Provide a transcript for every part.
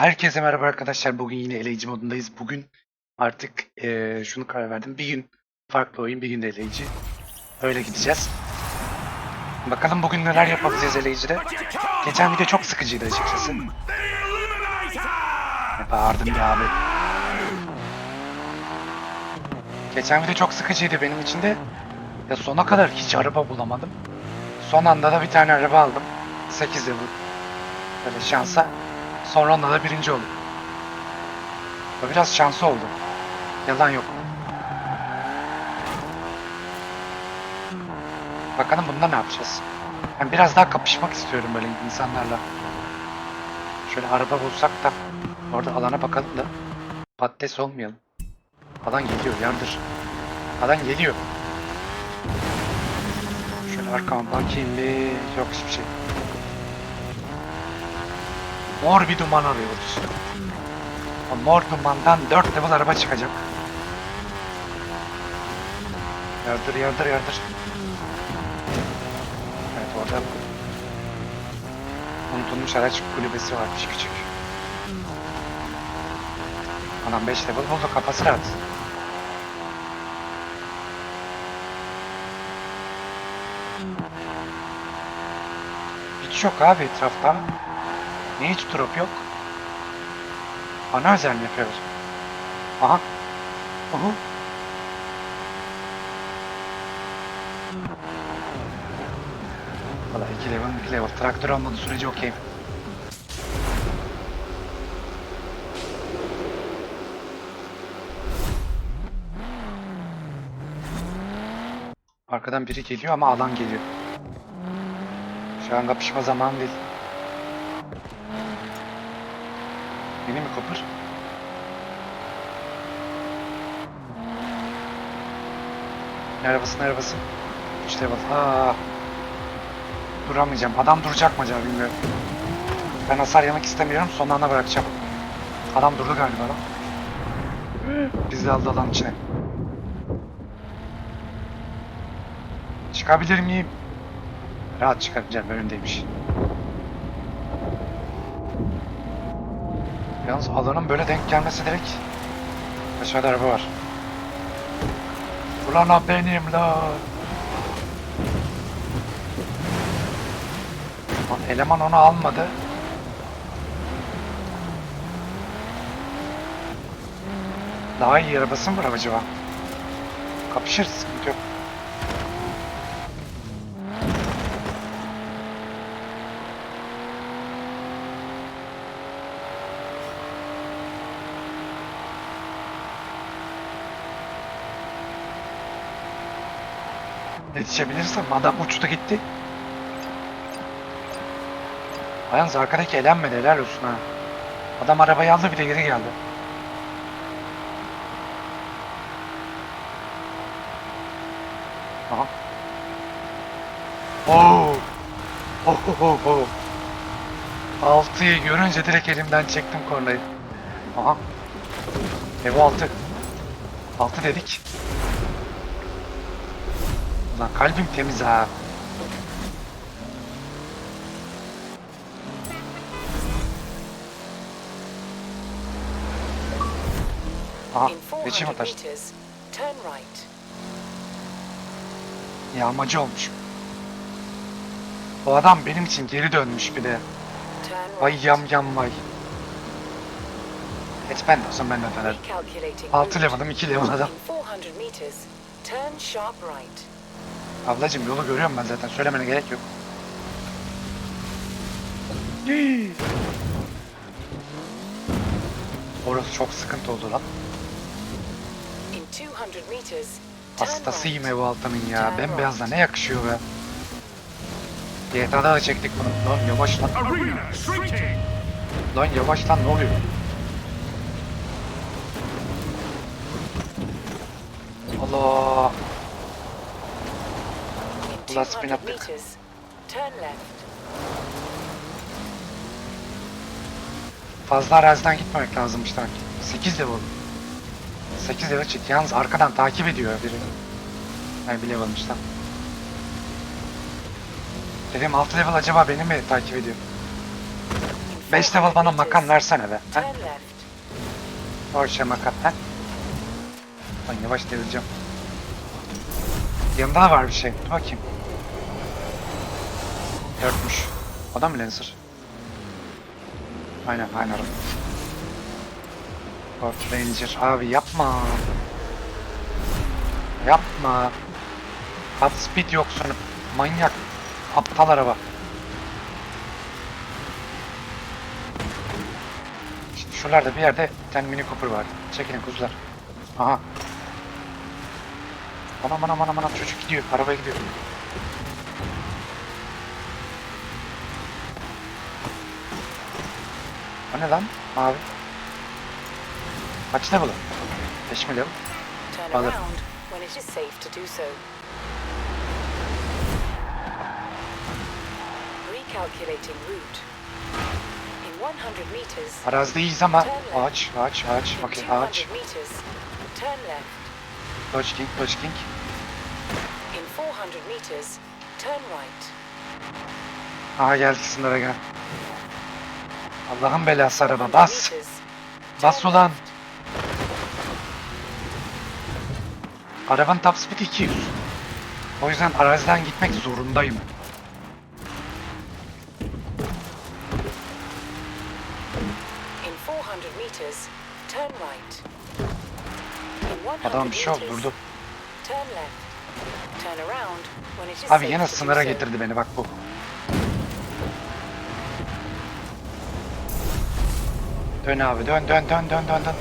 Herkese merhaba arkadaşlar. Bugün yine eleyici modundayız. Bugün artık eee, şunu karar verdim. Bir gün farklı oyun, bir gün de eleyici. Öyle gideceğiz. Bakalım bugün neler yapabileceğiz eleyicide. Geçen video çok sıkıcıydı açıkçası. Bağırdım ya abi. Geçen video çok sıkıcıydı benim için de. Ya sona kadar hiç araba bulamadım. Son anda da bir tane araba aldım. 8 level. Böyle şansa. Sonra onda da birinci oldum. Bu biraz şansı oldu. Yalan yok. Bakalım bunda ne yapacağız? Ben biraz daha kapışmak istiyorum böyle insanlarla. Şöyle araba bulsak da orada alana bakalım da patates olmayalım. Alan geliyor yardır. Alan geliyor. Şöyle arkama bakayım bir yok hiçbir şey. Mor bir duman arıyoruz. O mor dumandan 4 level araba çıkacak. Yardır yardır yardır. Evet orada unutulmuş araç kulübesi varmış küçük. Anam 5 level buldu kafası rahat. Hiç yok abi etrafta. Niye hiç drop yok? Bana özel yapıyoruz? Aha. Uhu. Valla 2 level 2 level. Traktör olmadığı sürece okeyim. Arkadan biri geliyor ama alan geliyor. Şu an kapışma zamanı değil. Yeni mi kopur? Ne arabası ne arabası? 3 level. Aa. Duramayacağım. Adam duracak mı acaba bilmiyorum. Ben hasar yemek istemiyorum. Son anda bırakacağım. Adam durdu galiba lan. Biz de aldı alanın içine. Çıkabilir miyim? Rahat çıkabileceğim. Önündeymiş. Yalnız alanın böyle denk gelmesi direkt aşağıda araba var. Ulan benim la. Lan eleman onu almadı. Daha iyi arabası mı var acaba? Kapışırız sıkıntı yok. Yetişebilirsem adam uçtu gitti. Yalnız arkadaki elenmedi helal olsun ha. Adam arabayı aldı bile geri geldi. Aha. Oo. Oh, oh, oh. Altıyı görünce direkt elimden çektim kornayı. Aha. Ev altı. Altı dedik. Ulan kalbim temiz ha. Aha, In geçeyim 400 ataş. meters, turn right. Yağmacı olmuş. Bu adam benim için geri dönmüş bir de. Vay yam yam vay. Geç ben de o zaman ben de. Recalculating 6 route. level'ım 2 level adam. Ablacım yolu görüyorum ben zaten söylemene gerek yok. Orası çok sıkıntı oldu lan. In 200 meters, Hastasıyım ev altının ya. Bembeyazla ne yakışıyor be. GTA'da da çektik bunu. Lan yavaş lan. Lan yavaş lan ne oluyor? Allah. Ulan spin 200 yaptık. Fazla araziden gitmemek lazımmış sanki. 8 level. 8 level çıktı. Yalnız arkadan takip ediyor biri. Yani bir levelmiş lan. Dedim 6 level acaba beni mi takip ediyor? In 5 level bana makan versene be. He? Porsche makan. He? Lan yavaş devireceğim. Yanında da var bir şey. Dur bakayım. O da mı Lancer? Aynen aynen. Ford Ranger. Abi yapma. Yapma. Top speed yok sonra. Manyak. Aptal araba. Şimdi şuralarda bir yerde bir tane mini Cooper var. Çekilin kuzular. Aha. Aman aman aman aman çocuk gidiyor. Araba gidiyor. O ne lan? Mavi. Kaç level? 5 mi level? Turn Alır. around when it is safe to do so. Recalculating route. In 100 meters, Arazide iyiyiz ama ağaç, ağaç, ağaç. Okey 200 ağaç. Dodge King, Dodge King. In 400 meters, turn right. Aha geldik sınıra gel. Allah'ın belası araba 100 bas. Bas ulan. Arabanın top speed 200. O yüzden araziden gitmek zorundayım. In 400 meters, turn right. In 100 Adam bir şey oldu durdu. Abi yine sınıra getirdi beni bak bu. Dön abi dön dön dön dön dön dön.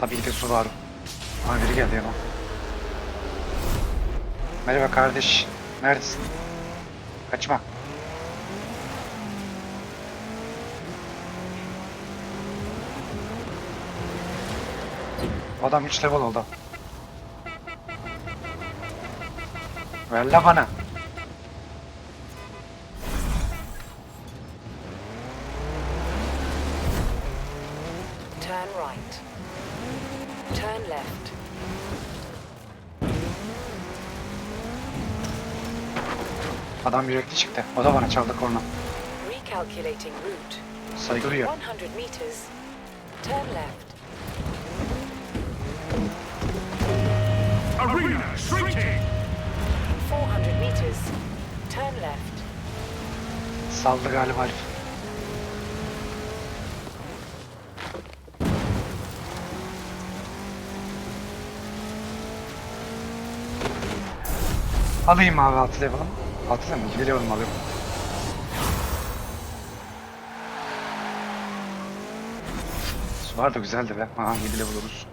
Tabii ki de su var. Aa biri geldi yana. Merhaba kardeş. Neredesin? Kaçma. Adam 3 level oldu. Ver la bana. Turn right. Turn left. Adam yürekli çıktı. O da bana çaldı korna. Recalculating route. Saygı duyuyor. 100 meters, turn left. Arena shrinking! In 400 meters, turn left. Saldı galiba herif. Alayım abi 6 level'ım. 6 level mi? 2 level'ım alıyorum. Sular da güzeldi be. Aha 7 level oluruz.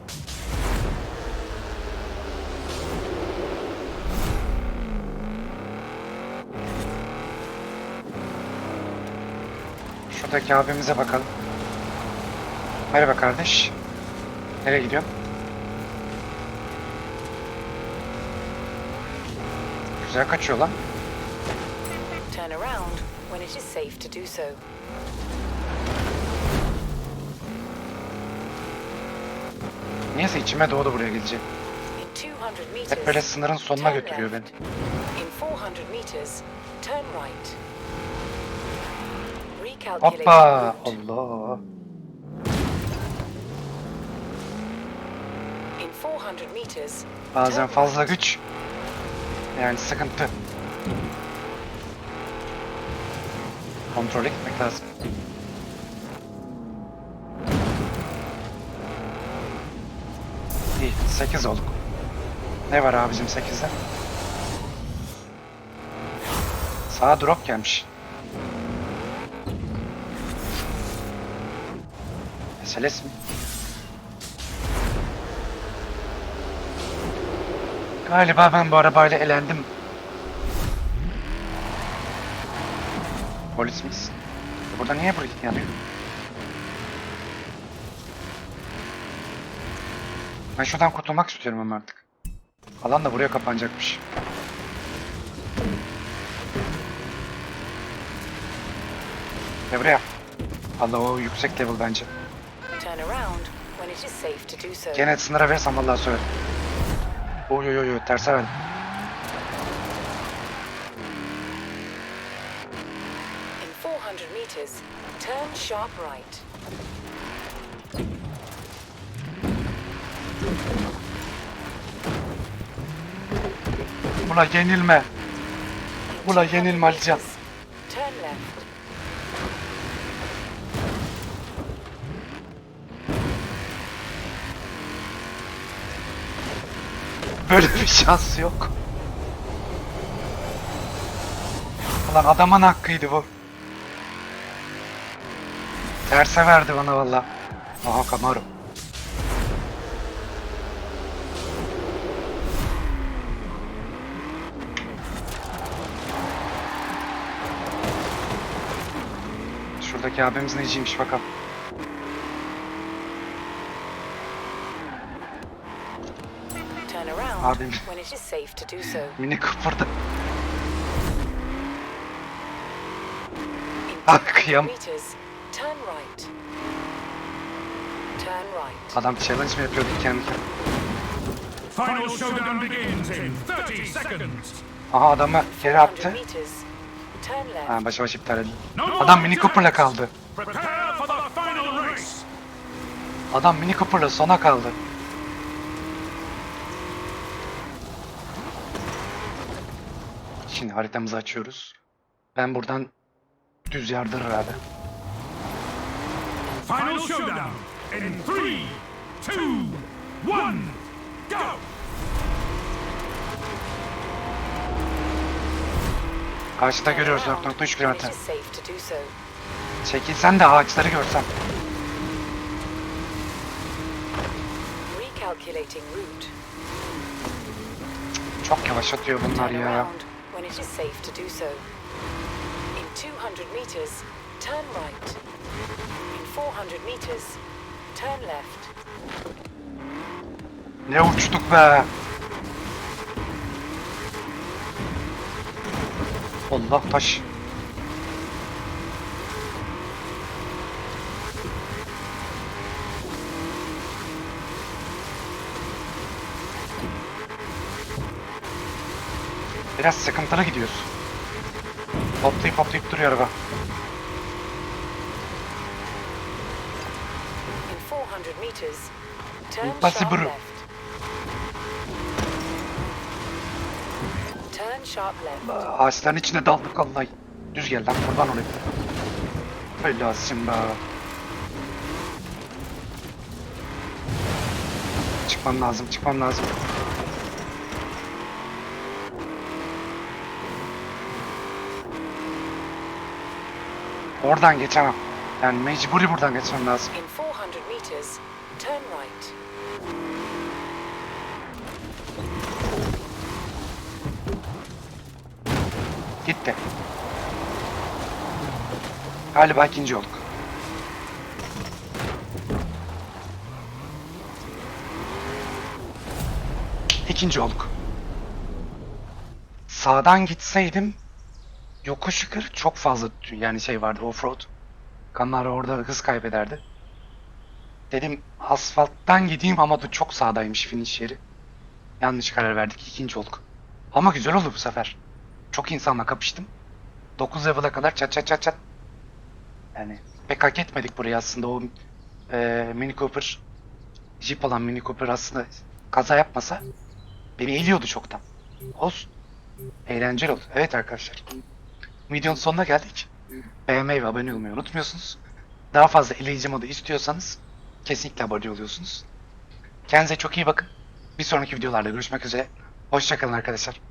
Şuradaki abimize bakalım. Merhaba kardeş. Nereye gidiyorsun? Güzel kaçıyor lan. Turn around when it is safe to do so. Neyse içime doğdu buraya gelecek. In 200 meters, Hep böyle sınırın sonuna götürüyor beni. left. In 400 meters, turn right. Recalculating Hoppa! Allah! In 400 meters, Bazen fazla güç. Yani sıkıntı. Kontrol etmek lazım. İyi, 8 olduk. Ne var abicim 8'de? Sağa drop gelmiş. SLS mi? Galiba ben bu arabayla elendim. Polis miyiz? Burada niye polis yanıyor? Ben şuradan kurtulmak istiyorum ama artık. Alan da buraya kapanacakmış. Ve buraya. Allah o yüksek level bence turn around when it is safe to do so. Gene sınıra versem vallahi söylerim. Oy oy oy terse ben. In 400 meters, turn sharp right. Buna yenilme. Buna yenilme Alican. Turn left. Böyle bir şans yok. Ulan adamın hakkıydı bu. Terse verdi bana valla. Aha Camaro. Şuradaki abimiz neciymiş bakalım. Turn around Abim. when it is safe to do so. Mini Cooper'da. Ah, 200 kıyam. meters, turn right. Turn right. Adam challenge mi yapıyordu kendi? Final showdown begins in 30 seconds. Aha adamı geri 400 attı. Ha başa baş iptal more Adam Mini. Cooper'la kaldı. Adam Mini Cooper'la sona kaldı. Şimdi haritamızı açıyoruz. Ben buradan düz yardır herhalde. Final showdown in 3, 2, 1, go! Karşıda görüyoruz Turn around 4.3 when it kilometre. Çekilsen de ağaçları görsem. Recalculating route. Çok yavaş atıyor bunlar ya. İt is safe to do so. In 200 meters, turn right. In 400 meters, turn left. Ne uçtuk be. Allah taş. Biraz sıkıntılı gidiyoruz. Hoplayıp hoplayıp duruyor araba. In 400 meters, turn Impossible. sharp left. Turn sharp left. Ağaçların içine daldık vallahi. Düz gel lan kurban olayım. Asım be. Çıkmam lazım, çıkmam lazım. Oradan geçemem. Yani mecburi buradan geçmem lazım. In 400 meters, turn right. Gitti. Galiba ikinci olduk. İkinci olduk. Sağdan gitseydim yokuş yukarı çok fazla yani şey vardı offroad. Kanlar orada hız kaybederdi. Dedim asfalttan gideyim ama da çok sağdaymış finish yeri. Yanlış karar verdik ikinci olduk. Ama güzel oldu bu sefer. Çok insanla kapıştım. 9 level'a kadar çat çat çat çat. Yani pek hak etmedik burayı aslında o e, Mini Cooper Jeep olan Mini Cooper aslında kaza yapmasa beni eliyordu çoktan. Olsun. Eğlenceli oldu. Evet arkadaşlar. Videonun sonuna geldik. Beğenmeyi ve abone olmayı unutmuyorsunuz. Daha fazla eleyici modu istiyorsanız kesinlikle abone oluyorsunuz. Kendinize çok iyi bakın. Bir sonraki videolarda görüşmek üzere. Hoşçakalın arkadaşlar.